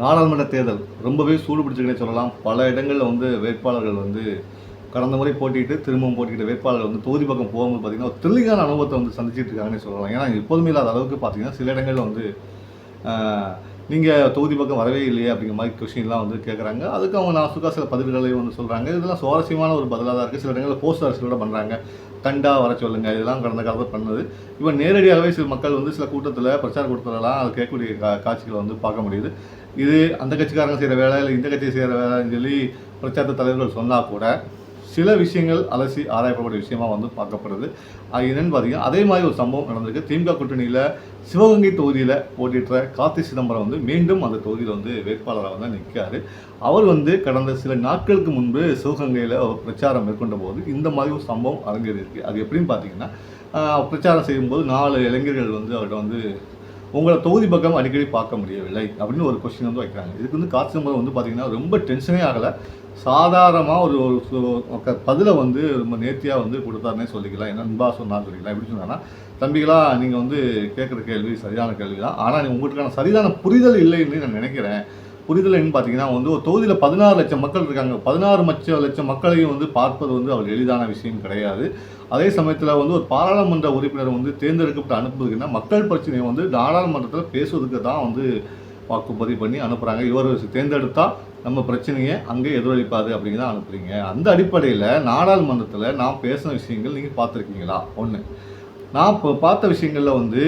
நாடாளுமன்ற தேர்தல். ரொம்பவே சூடு பிடிச்சிருக்குன்னு சொல்லலாம். பல இடங்களில் வந்து வேட்பாளர்கள் வந்து கடந்த முறை போட்டிட்டு திரும்பவும் போட்டிக்கிட்ட வேட்பாளர்கள் வந்து தொகுதி பக்கம் போகும்போது பார்த்தீங்கன்னா ஒரு தெளிவான அனுபவத்தை வந்து சந்திச்சுட்டு இருக்காங்கன்னு சொல்லலாம். ஏன்னா எப்போதுமே இல்லாத அளவுக்கு பார்த்தீங்கன்னா சில இடங்களில் வந்து நீங்கள் தொகுதி பக்கம் வரவே இல்லையே அப்படிங்கிற மாதிரி கொஷின்லாம் வந்து கேட்குறாங்க அதுக்கு அவங்க நாசுக்கா சில பதில்களை வந்து சொல்கிறாங்க இதெல்லாம் சுவாரஸ்யமான ஒரு பதிலாக தான் இருக்குது சில இடங்களில் போஸ்ட் அரசியலோட பண்ணுறாங்க கண்டா வர சொல்லுங்கள் இதெல்லாம் கடந்த காலத்தில் பண்ணது. இப்போ நேரடியாகவே சில மக்கள் வந்து சில கூட்டத்தில் பிரச்சார கூட்டத்திலலாம் அது கேட்கக்கூடிய கா காட்சிகளை வந்து பார்க்க முடியுது. இது அந்த கட்சிக்காரங்க செய்கிற வேலை இல்லை இந்த கட்சி செய்கிற வேலைன்னு சொல்லி பிரச்சார தலைவர்கள் சொன்னால் கூட சில விஷயங்கள் அலசி ஆராயப்படக்கூடிய விஷயமா வந்து பார்க்கப்படுது. அது என்னன்னு பார்த்தீங்கன்னா அதே மாதிரி ஒரு சம்பவம் நடந்திருக்கு. திமுக கூட்டணியில் சிவகங்கை தொகுதியில் போட்டியிட்ட கார்த்தி சிதம்பரம் வந்து மீண்டும் அந்த தொகுதியில் வந்து வேட்பாளராக வந்து நிற்காரு அவர் வந்து கடந்த சில நாட்களுக்கு முன்பு சிவகங்கையில் ஒரு பிரச்சாரம் மேற்கொண்ட போது இந்த மாதிரி ஒரு சம்பவம் அரங்கேறியிருக்கு. அது எப்படின்னு பார்த்தீங்கன்னா பிரச்சாரம் செய்யும்போது நாலு இளைஞர்கள் வந்து அவர்கிட்ட வந்து உங்களை தொகுதி பக்கம் அடிக்கடி பார்க்க முடியவில்லை அப்படின்னு ஒரு கொஸ்டின் வந்து வைக்கிறாங்க. இதுக்கு வந்து காசு சிதம்பரம் வந்து பார்த்தீங்கன்னா ரொம்ப டென்ஷனே ஆகலை. சாதாரணமாக ஒரு ஒரு பதிலை வந்து ரொம்ப நேர்த்தியாக வந்து கொடுத்தாருனே சொல்லிக்கலாம். என்ன அன்பா சொன்னா சொல்லிக்கலாம். எப்படி சொன்னாங்கன்னா தம்பிகளா நீங்கள் வந்து கேட்குற கேள்வி சரியான கேள்வி தான் ஆனால் உங்களுக்கான சரியான புரிதல் இல்லைன்னு நான் நினைக்கிறேன். புரிதல் என்னன்னு பார்த்தீங்கன்னா வந்து ஒரு தொகுதியில் பதினாறு லட்சம் மக்கள் இருக்காங்க. பதினாறு லட்சம் லட்சம் மக்களையும் வந்து பார்ப்பது வந்து அவ்வளோ எளிதான விஷயம் கிடையாது. அதே சமயத்தில் வந்து ஒரு பாராளுமன்ற உறுப்பினர் வந்து தேர்ந்தெடுக்கப்பட்டு அனுப்புவதுக்குன்னா மக்கள் பிரச்சனையை வந்து நாடாளுமன்றத்தில் பேசுவதுக்கு தான் வந்து வாக்குப்பதிவு பண்ணி அனுப்புகிறாங்க இவர் தேர்ந்தெடுத்தால் நம்ம பிரச்சனையை அங்கே எதிரொலிப்பாது அப்படிங்கிறத அனுப்புகிறீங்க அந்த அடிப்படையில் நாடாளுமன்றத்தில் நான் பேசின விஷயங்கள் நீங்கள் பார்த்துருக்கீங்களா? ஒன்று நான் இப்போ பார்த்த விஷயங்களில் வந்து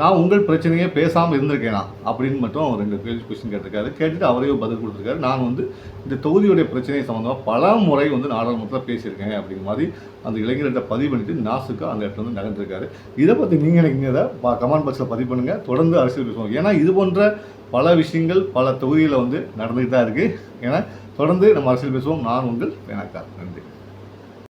நான் உங்கள் பிரச்சனையே பேசாமல் இருந்திருக்கேனா? அப்படின்னு மட்டும் ரெண்டு கேள்வி கொஸ்டின் கேட்டிருக்காரு. கேட்டுட்டு அவரையும் பதில் கொடுத்துருக்காரு. நான் வந்து இந்த தொகுதியுடைய பிரச்சனை சம்மந்தமாக பல முறை வந்து நாடாளுமன்றத்தில் பேசியிருக்கேன் அப்படிங்கிற மாதிரி அந்த இளைஞர்கிட்ட பதிவு பண்ணிட்டு நாசுக்கு அந்த இடத்துல வந்து நடந்திருக்காரு இதை பற்றி நீங்கள் நினைக்கிறத கமெண்ட் பாக்ஸில் பதிவு பண்ணுங்கள் தொடர்ந்து அரசியல் பேசுவோம். ஏன்னா இது போன்ற பல விஷயங்கள் பல தொகுதியில் வந்து நடந்துகிட்டு தான் இருக்குது ஏன்னா தொடர்ந்து நம்ம அரசியல் பேசுவோம். நான் உங்கள் பேனாக்கார் நன்றி.